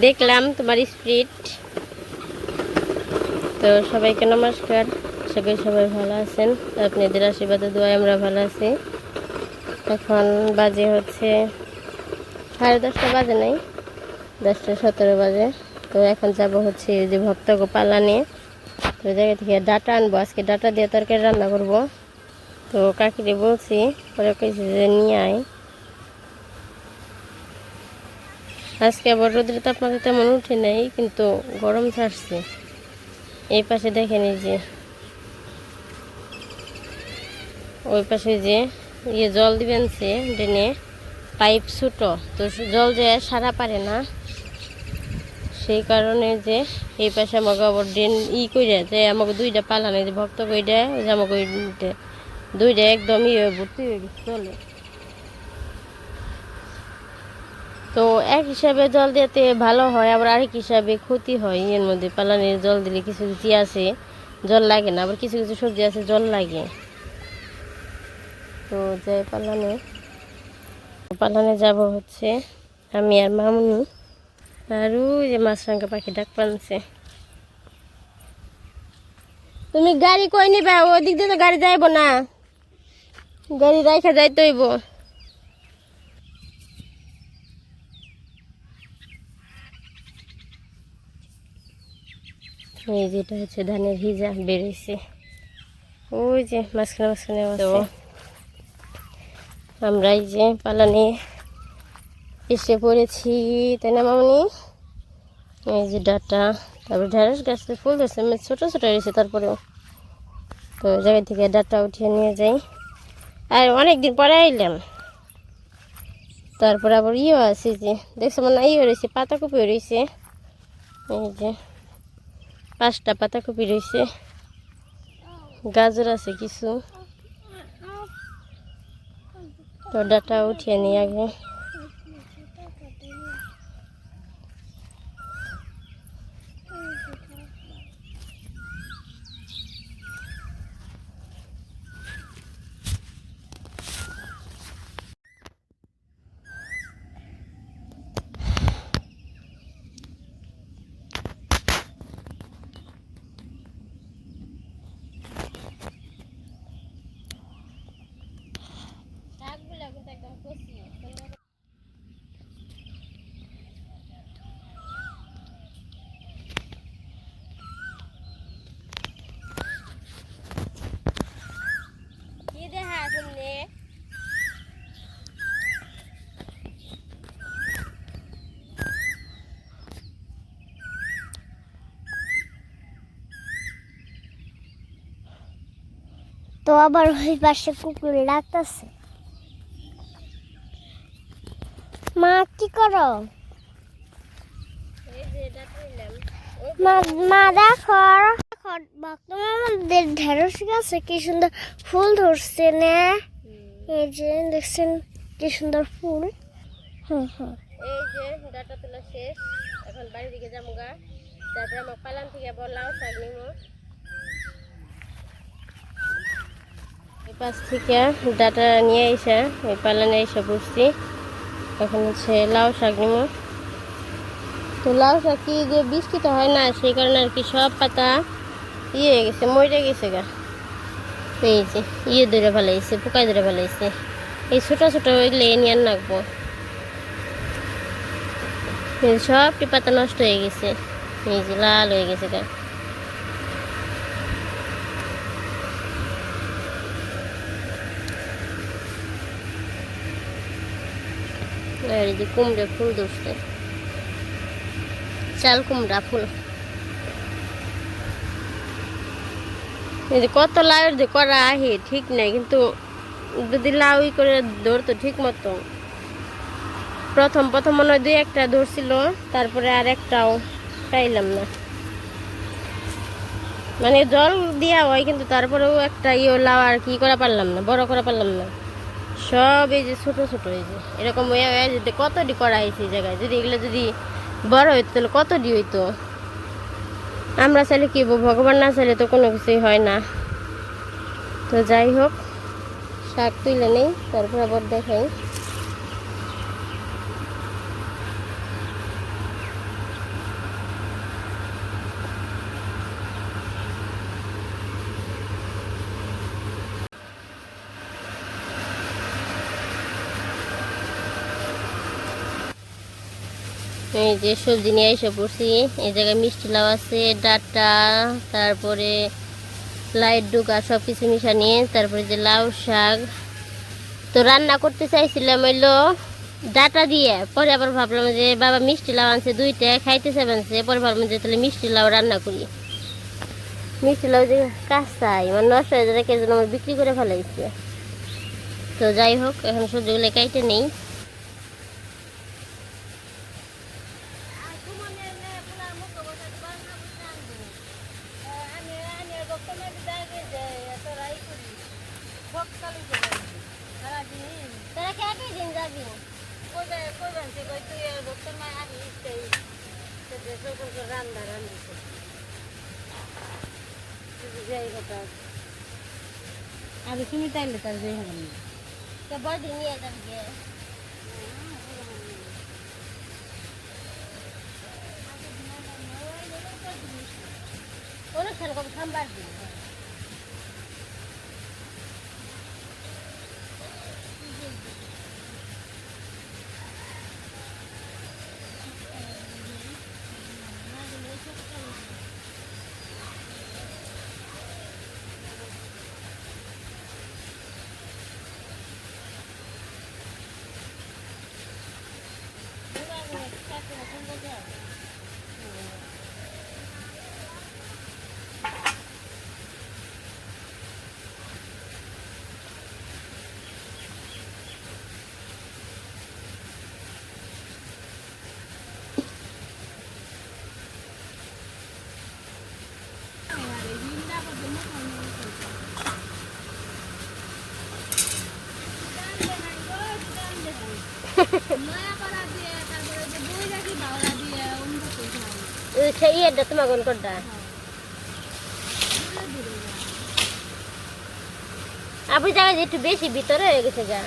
দেখলাম তোমার স্পিড। তো সবাইকে নমস্কার। করি সবাই ভালো আছেন। আপনাদের আশীর্বাদে, দোয়ায় আমরা ভালো আছি। এখন বাজে হচ্ছে সাড়ে দশটা বাজে নাই? দশটা সতেরো বাজে। তো এখন যাব হচ্ছে যে ভক্ত গোপালা নিয়ে। তো জায়গা থেকে ডাটা আনব। আজকে ডাটা দিয়ে তরকারি রান্না করব। তো কাকিরে বলছি পরে কইছে যে নিয়ে আয়। আজকে আবার রোদের তাপমাত্রা তেমন উঠে নেই, কিন্তু গরম ছাড়ছে। এই পাশে দেখেন যে, ওই পাশে যে ইয়ে জল দিবেন সে, ড্রেনে পাইপ ছোটো, তো জল যে সারা পারে না। সেই কারণে যে এই পাশে আমাকে আবার ড্রেন ই করে যে আমাকে দুইটা পালানো যে ভক্ত কইটা দেয় যে আমাকে দুইটা একদম ইয়ে ভর্তি হয়ে চলে। তো এক হিসাবে জল দিতে ভালো হয়, আবার আরেক হিসাবে ক্ষতি হয়। এর মধ্যে পালানের জল দিলে কিছু কিছু আছে, জল লাগে না, আবার কিছু কিছু সবজি আছে, জল লাগে। তো যাই, পালানে। পালানে যাব হচ্ছে আমি আর মামুনি। আর ওই যে মাছরাঙ্গা পাখি ডাক পানছে তুমি গাড়ি কই নিবা? ওদিক দিয়ে তো গাড়ি যাইব না। গাড়ি রাইখা যাইতে এই যেটা হচ্ছে ধানের ভিজা বেরোইছে। ওই যে মাঝখানে মাঝখানে তো আমরা এই যে পালানে এসে পড়েছি তাই না মামনি? এই যে ডাটা তারপর ঢেঁড়স গাছতে ফুল ধরছে মানে ছোটো ছোটো রয়েছে তারপরেও। তো ওই জায়গা থেকে ডাটা উঠিয়ে নিয়ে যাই। আর অনেক দিন পরে আইলাম। তারপরে আবার ইয়েও আছে যে দেখছ মানে ইয়ে রয়েছে পাতাকপিও রয়েছে। এই যে পাঁচটা পাতাকপি রয়েছে গাজর আছে কিছু। তো ডাটা উঠিয়ে নিই আগে কি দেখা শুনলে তো আবার ওই পাশে কুকুর ডাকতেছে মা কি করো? মা দেখো দেখো বর্তমান ঢেঁড়স গাছে কি সুন্দর ফুল ধরছে না? এই যে দেখছেন কি সুন্দর ফুল? হুম হুম। এই যে ডাটা তোলা শেষ। এখন বাড়ি দিকে যাব গা তারপরে আমার পালান থেকে লাউ শাক এই পাশ থেকে ডাটা নিয়ে এসে ওই পালানে এসে বসছি। এখন হচ্ছে লাউ শাক নিব। তো লাউ শাক কি যে বৃষ্টি তো হয় না, সেই কারণে আর কি সব পাতা ইয়ে হয়ে গেছে, মরে গেছে গা। এই যে ইয়ে ধরে ফেলাইছে পোকায় ধরে ফেলাইছে। এই ছোটো ছোটো ওইগুলো নিয়ে রাখব এই সবটি পাতা নষ্ট হয়ে গেছে। এই যে লাল হয়ে গেছে গা। যে কুমড়া ফুল ধরছে। চাল কুমড়া ফুল। কত লাউয়ের যে করা আহে, ঠিক নাই, কিন্তু যদি লাউ করে ধরতো ঠিক মতো। প্রথম প্রথম মনে হয় দুই একটা ধরছিল, তারপরে আর একটাও পাইলাম না। মানে জল দেওয়া হয়, কিন্তু তারপরেও একটা ইয়ে লাউ আর কি করা পারলাম না, বড় করা পারলাম না। সব এই যে ছোট ছোট এই যে। এরকম যদি যদি কতটি করা হয়েছে এই জায়গায়? যদি এগুলো যদি বড় হইতো, তাহলে কত কতটি হইতো? আমরা চাইলে কি ভগবান না চাইলে তো কোনো কিছুই হয় না। তো যাই হোক, শাক তুলে নেই, তারপর আবার দেখাই। এই যে সবজি নিয়ে এসে পড়ছি। এই জায়গায় মিষ্টি লাউ আছে, ডাটা, তারপরে লাইট ডুকা সব কিছু মিশা নিয়ে, তারপরে যে লাউ শাক। তো রান্না করতে চাইছিলাম হইল ডাটা দিয়ে। পরে আবার ভাবলাম যে বাবা মিষ্টি লাউ আনছে দুইটা খাইতে চাইছে পরে ভাবলাম যে তাহলে মিষ্টি লাউ রান্না করি। মিষ্টি লাউ যে কাঁচাই মানে নষ্ট হয়ে যাবে কেজন আমার বিক্রি করে ফেলাইছে। তো যাই হোক, এখন সবজিগুলো কাইটে নেই তোরা কে কে দিন যাবি আগে তুমি তাইলে তার যাই হবে না তো বড় নিয়ে যাবি। অনুষ্ঠান কবে সোমবার দিন সেই ইয়েটা তোমার কোন কোনটা আপনি জায়গায় যে একটু বেশি ভিতরে হয়ে গেছে গা।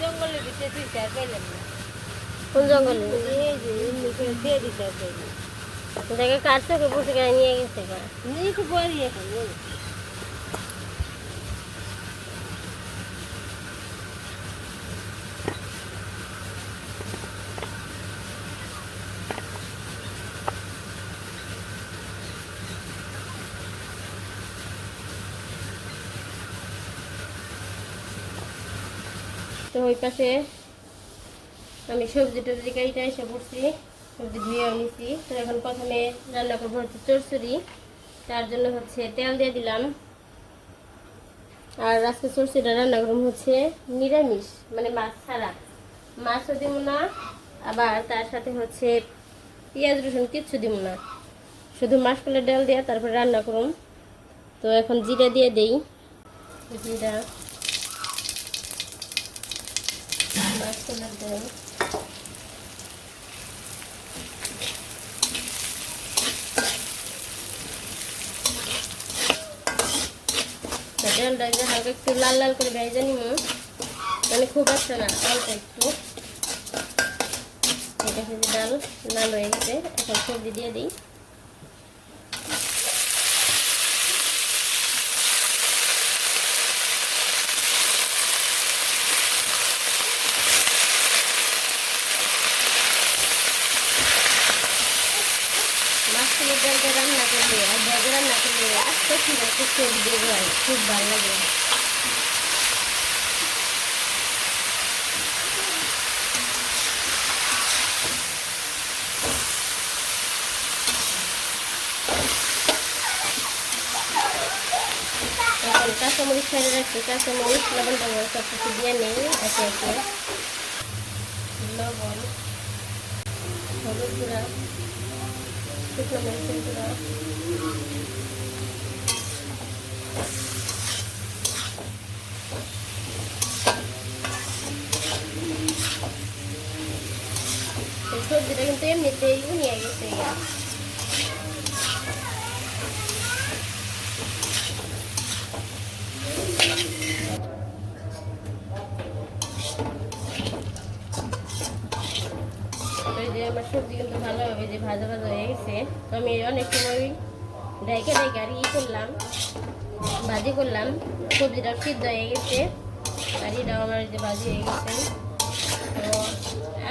জঙ্গলের ভিতরে তুই পেলাম না কোন জঙ্গলে এই যে করে দিয়ে দিতে হবে দেখে কার চোখে বসে নিয়ে গেছে গা একটু পরে এখন বলো। ওই পাশে আমি সবজি টবজি কাইটা এসে পড়ছি, সবজি ধুয়ে নিছি তো এখন প্রথমে রান্না করব হচ্ছে চরচড়ি তার জন্য হচ্ছে তেল দিয়ে দিলাম। আর আজকে চরচড়িটা রান্না করব হচ্ছে নিরামিষ মানে মাছ ছাড়া। মাছও দিব না, আবার তার সাথে হচ্ছে পেঁয়াজ, রসুন কিচ্ছু দিব না। শুধু মাসকলের ডাল দিয়ে তারপরে রান্না করুন তো এখন জিরা দিয়ে দেই। জিরা। মাসকলের ডাল ডালটা যে হালকা একটু লাল লাল করে ভেজে নিব। মানে খুব একটা না, অল্প একটু। ডাল, লাল হয়ে গেছে। এখন সবজি দিয়ে দিই মাছের ডালটা রান্না করলে আর ভেজে রান্না করলে আস্তে ঠিক আছে সবজি দিয়ে যায় খুব ভালো লাগে এখন কাঁচামরিচ ছেড়ে রাখছি কাঁচামরিচ লবণ টবণ সব কিছু দিয়ে নেই একে একে লবণ হলুদ গুঁড়া শুকনো মরিচের গুঁড়া এই সবজিটা কিন্তু এমনিতেই নিয়ে আমার সবজি কিন্তু ভালোভাবে যে ভাজা ভাজা হয়ে গেছে, তো আমি অনেক সময় ডাইকে ডাইকে আর ই করলাম। ভাজি করলাম। সবজিটা সিদ্ধ হয়ে গেছে। আর এটাও আমার যে ভাজি হয়ে গেছে। তো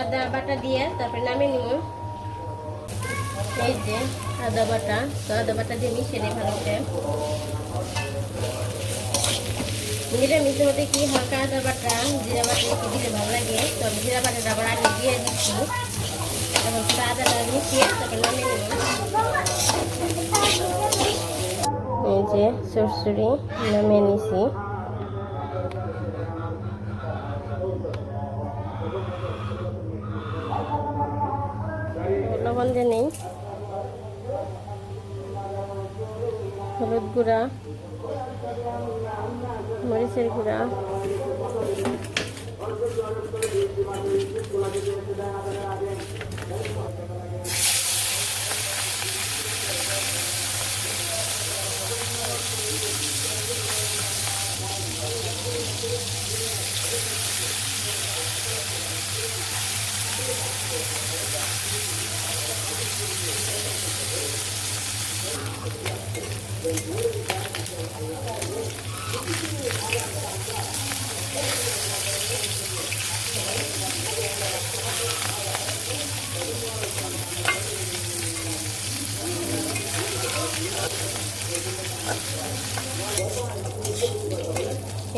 আদা বাটা দিয়ে তারপরে নামিয়ে নিব। এই যে আদা বাটা। তো আদা বাটা দিয়ে মিশিয়ে দিই ভালো করে নিরামিষের মধ্যে কি হালকা আদা বাটা, জিরা বাটা একটু দিলে ভালো লাগে। তো জিরা বাটাটা আবার আগে দিয়ে দিচ্ছি। সেটা আদাটা মিশিয়ে তারপর নামিয়ে নিব এই যে সরসরি নামিয়ে নিছি লবণ দিয়ে নেই। হলুদ গুঁড়া মরিচের গুঁড়া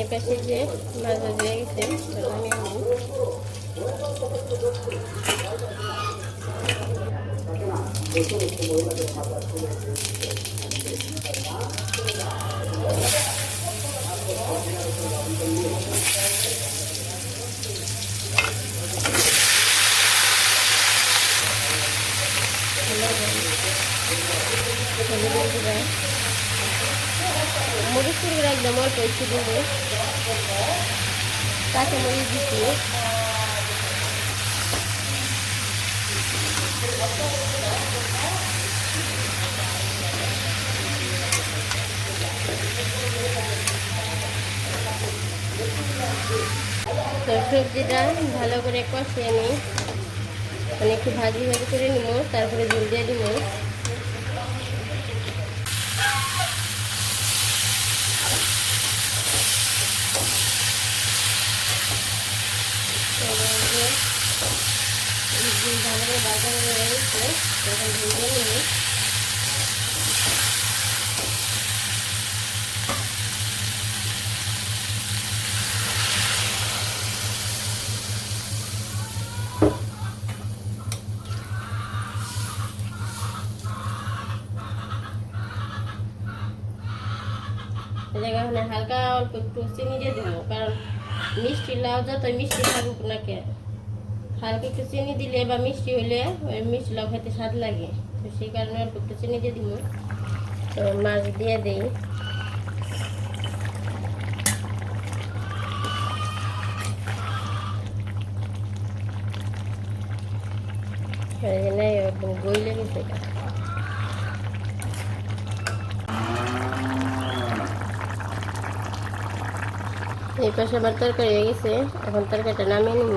এ পাশে যে মাছ ভাজি হয়ে গেছে তো আমি নিই। হলুদের গুঁড়া মরিচের গুঁড়া একদম অল্প একটু দেবো কাঁচা মরিচ দিচ্ছি। তো সবজিটা ভালো করে কষিয়ে নিই। মানে একটু ভাজি ভাজি করে নিব, তারপরে ঝুল দিয়ে দিব। ভালো করে ভাজা হয়ে গেছে তখন নিব এই জায়গায় মানে হালকা অল্প একটু চিনি দিয়ে দেবো, কারণ মিষ্টি লাউ যত মিষ্টি থাকুক না কে হালকা একটু চিনি দিলে বা মিষ্টি হলে ওই মিষ্টি লাউ খেতে স্বাদ লাগে। তো সেই কারণে অল্প একটু চিনি দিয়ে দিব। তো মাছ দিয়ে দিই। একদম গেছে এই পাশে আবার তরকারি হয়ে গেছে। এখন তরকারিটা নামিয়ে নিব।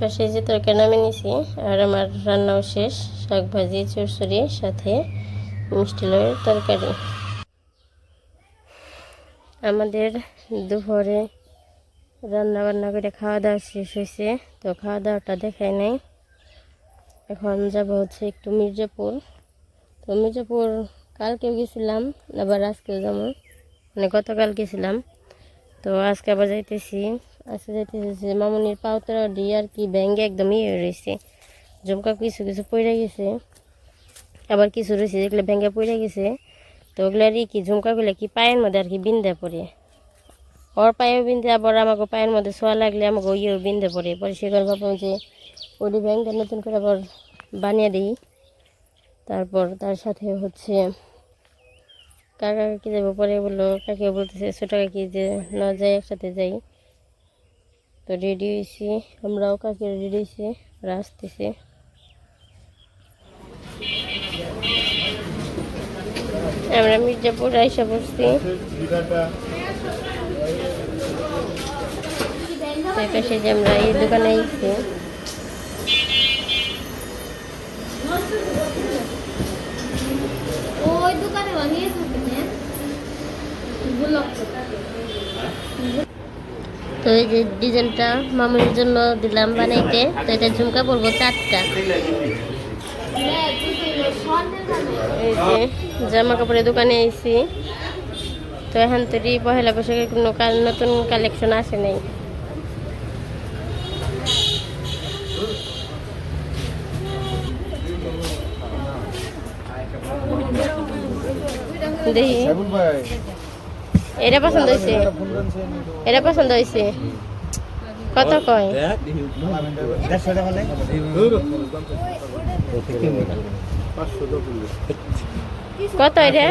পাশে যে তরকারি নামিয়ে নিছি, আর আমার রান্নাও শেষ, শাক ভাজি চরচড়ি সাথে মিষ্টি লয়ের তরকারি। আমাদের দুপুরে রান্না বান্না করে খাওয়া দাওয়া শেষ হয়েছে, তো খাওয়া দাওয়াটা দেখাই নাই। এখন যাব হচ্ছে একটু মির্জাপুর। তো মির্জাপুর কালকেও গেছিলাম, আবার আজকেও যাব। মানে গতকাল গেছিলাম তো আজকে আবার যাইতেছি। আজকে যাইতেছি যে মামনির পাউতরা দিয়ে আর কি ব্যাঙ্গে একদম ইয়ে রয়েছে। জমকা কিছু কিছু পড়ে গেছে। আবার কিছু রয়েছে যেগুলো ব্যাঙ্গে পড়ে গেছে। তো ওগুলো আর কি ঝুমকাগুলো কি পায়ের মধ্যে আর কি বিন্দা পড়ে? ওর পায়েও বিন্দে আবার আমাকে পায়ের মধ্যে ছোঁয়া লাগলে আমাকে ইয়েও বিন্দে পড়ে। পরে সেখানে ভাবলাম যে ওটি ব্যাংকটা নতুন করে আবার বানিয়ে দিই। তারপর তার সাথে হচ্ছে কাকা কাকি যাব পরে বলল, কাকিও বলতেছে, ছোটো কাকি যে না, যাই, একসাথে যাই। তো রেডি হয়েছি। আমরাও কাকি রেডি হয়েছি। ওরা আসতেছে। আমরা মির্জাপুর আইসা পড়ছি। তো এই পাশে যে আমরা এই দোকানে আইছি। ওই দোকানে বানিয়ে থাকেন তো এই যে ডিজাইনটা মামুনির জন্য দিলাম বানাইতে, তো এটা ঝুমকা পড়ব চারটা। এই যে জামা কাপড়ের দোকানে এসেছি তো এখন তৈরি পহেলা বৈশাখের কোনো নতুন কালেকশন আসে নাই। দেখি। এটা পছন্দ হয়েছে? এটা পছন্দ হয়েছে? কত কয়? কত এটা?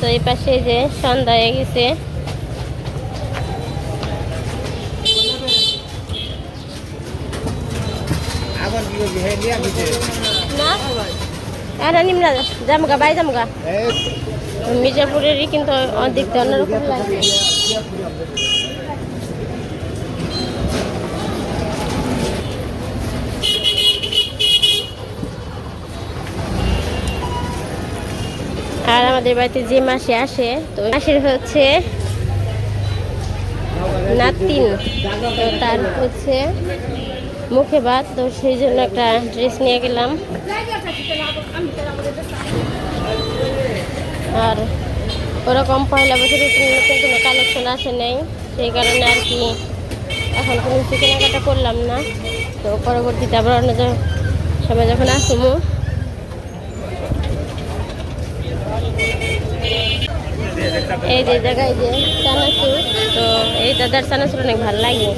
তো এই পাশে যে সন্ধ্যা হয়ে গেছে। না? আর নিমরা জামগা, বাই জামগা। মির্জাপুরেরই কিন্তু দেখতে অন্যরকম লাগে। আর আমাদের বাড়িতে যে মাসে আসে, তো মাসের হচ্ছে নাতিন। তো তার হচ্ছে মুখে ভাত, তো সেই জন্য একটা ড্রেস নিয়ে গেলাম। আর ওরকম পয়লা বছরের কোনো কালেকশন আসে নেই, সেই কারণে আর কি এখন কোনো কিছু কেনাকাটা করলাম না। তো পরবর্তীতে আবার অন্য সময় যখন আসব। এই যে জায়গায় যে চানাচুর, তো এই দাদার চানাচুর অনেক ভালো লাগে।